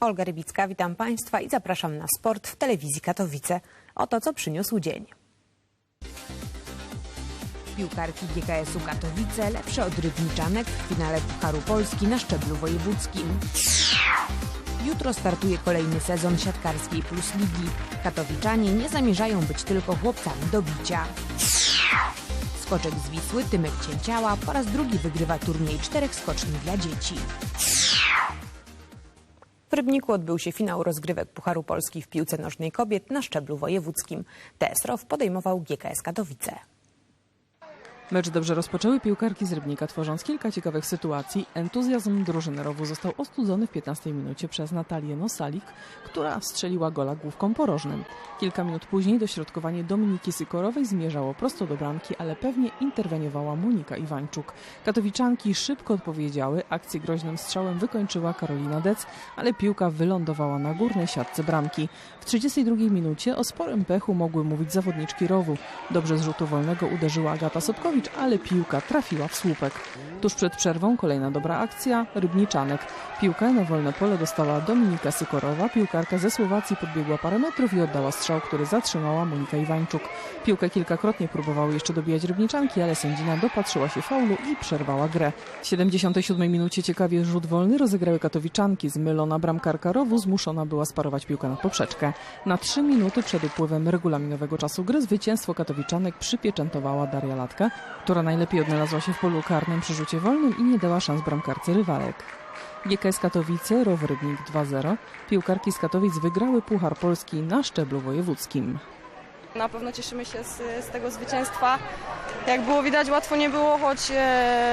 Olga Rybicka, witam Państwa i zapraszam na sport w telewizji Katowice. Oto co przyniósł dzień. Piłkarki GKS-u Katowice lepsze od rybniczanek w finale Pucharu Polski na szczeblu wojewódzkim. Jutro startuje kolejny sezon siatkarskiej Plus Ligi. Katowiczanie nie zamierzają być tylko chłopcami do bicia. Skoczek z Wisły Tymek Cięciała po raz drugi wygrywa turniej czterech skoczni dla dzieci. W Rybniku odbył się finał rozgrywek Pucharu Polski w piłce nożnej kobiet na szczeblu wojewódzkim. TSROW podejmował GKS Katowice. Mecz dobrze rozpoczęły piłkarki z Rybnika, tworząc kilka ciekawych sytuacji. Entuzjazm drużyny Rowu został ostudzony w 15 minucie przez Natalię Nosalik, która strzeliła gola główką porożnym. Kilka minut później dośrodkowanie Dominiki Sykorowej zmierzało prosto do bramki, ale pewnie interweniowała Monika Iwańczuk. Katowiczanki szybko odpowiedziały, akcję groźnym strzałem wykończyła Karolina Dec, ale piłka wylądowała na górnej siatce bramki. W 32 minucie o sporym pechu mogły mówić zawodniczki Rowu. Dobrze z rzutu wolnego uderzyła Agata Ale piłka trafiła w słupek. Tuż przed przerwą kolejna dobra akcja Rybniczanek. Piłkę na wolne pole dostała Dominika Sykorowa. Piłkarka ze Słowacji podbiegła parę metrów i oddała strzał, który zatrzymała Monika Iwańczuk. Piłkę kilkakrotnie próbowały jeszcze dobijać Rybniczanki, ale sędzina dopatrzyła się faulu i przerwała grę. W 77 minucie ciekawie rzut wolny rozegrały Katowiczanki. Zmylona bramkarka Rowu zmuszona była sparować piłkę na poprzeczkę. Na trzy minuty przed upływem regulaminowego czasu gry zwycięstwo Katowiczanek przypieczętowała Daria Latka, która najlepiej odnalazła się w polu karnym przy rzucie wolnym i nie dała szans bramkarce rywalek. GKS Katowice, Row Rybnik 2-0. Piłkarki z Katowic wygrały Puchar Polski na szczeblu wojewódzkim. Na pewno cieszymy się z, z tego zwycięstwa. Jak było widać, łatwo nie było, choć e,